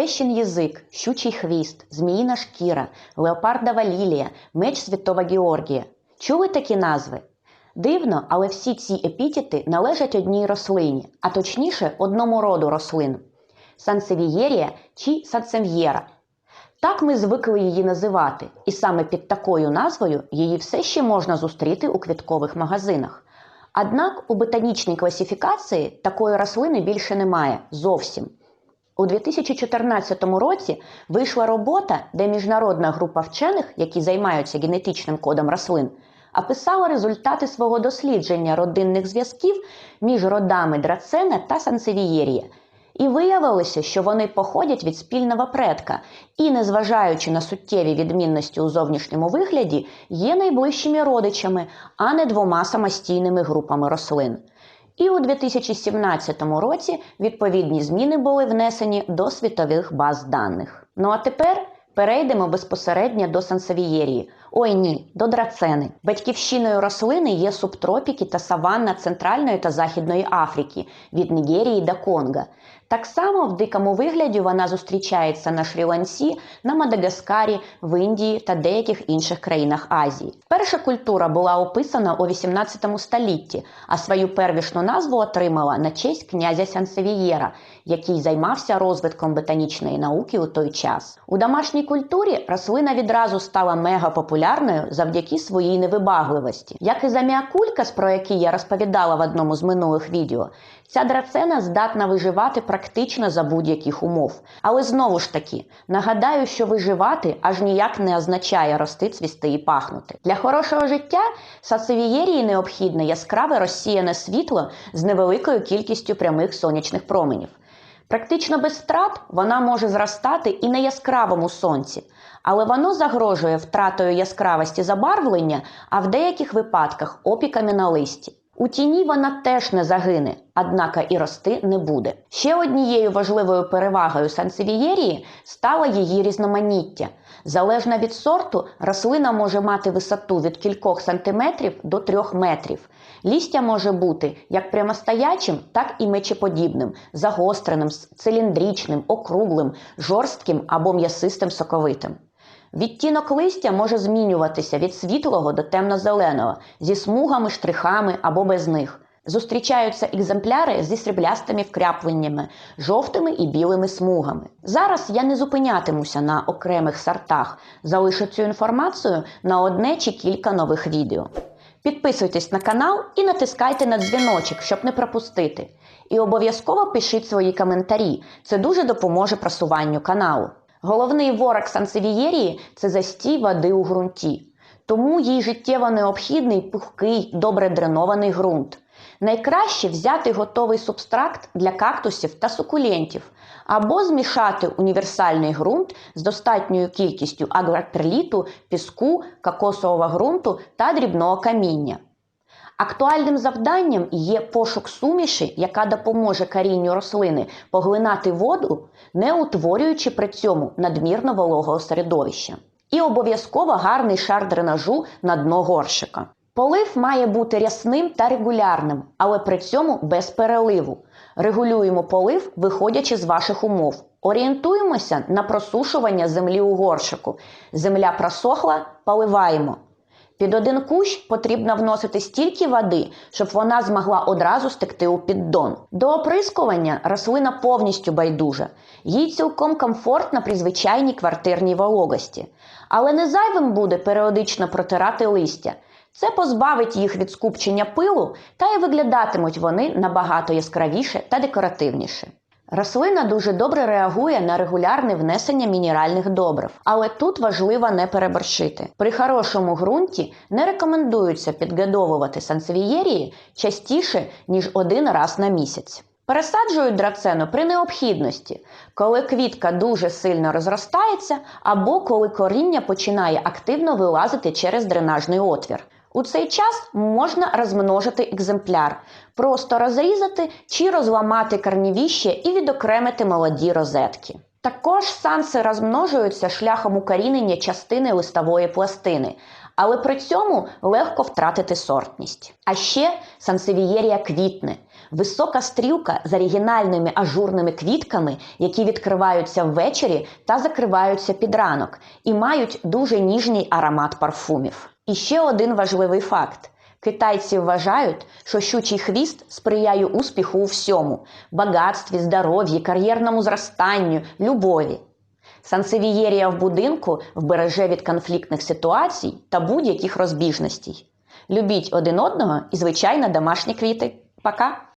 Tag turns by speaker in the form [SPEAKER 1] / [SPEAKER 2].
[SPEAKER 1] Тещин язик, щучий хвіст, зміїна шкіра, леопардова лілія, меч святого Георгія. Чули такі назви? Дивно, але всі ці епітети належать одній рослині, а точніше одному роду рослин сансевієрія чи сансев'єра. Так ми звикли її називати, і саме під такою назвою її все ще можна зустріти у квіткових магазинах. Однак у ботанічній класифікації такої рослини більше немає зовсім. У 2014 році вийшла робота, де міжнародна група вчених, які займаються генетичним кодом рослин, описала результати свого дослідження родинних зв'язків між родами драцена та сансевієрія. І виявилося, що вони походять від спільного предка і, незважаючи на суттєві відмінності у зовнішньому вигляді, є найближчими родичами, а не двома самостійними групами рослин. І у 2017 році відповідні зміни були внесені до світових баз даних. Ну а тепер перейдемо безпосередньо до сансевієрії. Ой ні, до драцени. Батьківщиною рослини є субтропіки та саванна Центральної та Західної Африки від Нігерії до Конга. Так само в дикому вигляді вона зустрічається на Шрі-Лансі, на Мадагаскарі, в Індії та деяких інших країнах Азії. Перша культура була описана у 18 столітті, а свою первісну назву отримала на честь князя Сансевієра, який займався розвитком ботанічної науки у той час. У домашній культурі рослина відразу стала мегапопулярною завдяки своїй невибагливості. Як і заміакулькас, про який я розповідала в одному з минулих відео, ця драцена здатна виживати практично за будь-яких умов. Але знову ж таки, нагадаю, що виживати аж ніяк не означає рости, цвісти і пахнути. Для хорошого життя сацевієрії необхідне яскраве розсіяне світло з невеликою кількістю прямих сонячних променів. Практично без втрат вона може зростати і на яскравому сонці, але воно загрожує втратою яскравості забарвлення, а в деяких випадках опіками на листі. У тіні вона теж не загине, однака і рости не буде. Ще однією важливою перевагою сансевієрії стало її різноманіття. Залежно від сорту, рослина може мати висоту від кількох сантиметрів до трьох метрів. Лістя може бути як прямостоячим, так і мечеподібним, загостреним, циліндричним, округлим, жорстким або м'ясистим соковитим. Відтінок листя може змінюватися від світлого до темно-зеленого, зі смугами, штрихами або без них. Зустрічаються екземпляри зі сріблястими вкрапленнями, жовтими і білими смугами. Зараз я не зупинятимуся на окремих сортах, залишу цю інформацію на одне чи кілька нових відео. Підписуйтесь на канал і натискайте на дзвіночок, щоб не пропустити. І обов'язково пишіть свої коментарі, це дуже допоможе просуванню каналу. Головний ворог сансевієрії це застій води у ґрунті. Тому їй життєво необхідний пухкий, добре дренований ґрунт. Найкраще взяти готовий субстракт для кактусів та сукулентів, або змішати універсальний ґрунт з достатньою кількістю агроперліту, піску, кокосового ґрунту та дрібного каміння. Актуальним завданням є пошук суміші, яка допоможе корінню рослини поглинати воду, не утворюючи при цьому надмірно вологого середовища. І обов'язково гарний шар дренажу на дно горщика. Полив має бути рясним та регулярним, але при цьому без переливу. Регулюємо полив, виходячи з ваших умов. Орієнтуємося на просушування землі у горщику. Земля просохла, поливаємо. Під один кущ потрібно вносити стільки води, щоб вона змогла одразу стекти у піддон. До оприскування рослина повністю байдужа, їй цілком комфортно при звичайній квартирній вологості. Але не зайвим буде періодично протирати листя. Це позбавить їх від скупчення пилу, та й виглядатимуть вони набагато яскравіше та декоративніше. Рослина дуже добре реагує на регулярне внесення мінеральних добрив, але тут важливо не переборщити. При хорошому ґрунті не рекомендується підгодовувати сансевієрії частіше, ніж один раз на місяць. Пересаджують драцену при необхідності, коли квітка дуже сильно розростається, або коли коріння починає активно вилазити через дренажний отвір. У цей час можна розмножити екземпляр, просто розрізати чи розламати корнівіще і відокремити молоді розетки. Також санси розмножуються шляхом укорінення частини листової пластини, але при цьому легко втратити сортність. А ще сансевієрія квітне. Висока стрілка з оригінальними ажурними квітками, які відкриваються ввечері та закриваються під ранок, і мають дуже ніжний аромат парфумів. І ще один важливий факт. Китайці вважають, що щучий хвіст сприяє успіху у всьому багатстві, здоров'ї, кар'єрному зростанню, любові. Сансевієрія в будинку вбереже від конфліктних ситуацій та будь-яких розбіжностей. Любіть один одного і, звичайно, домашні квіти. Пока!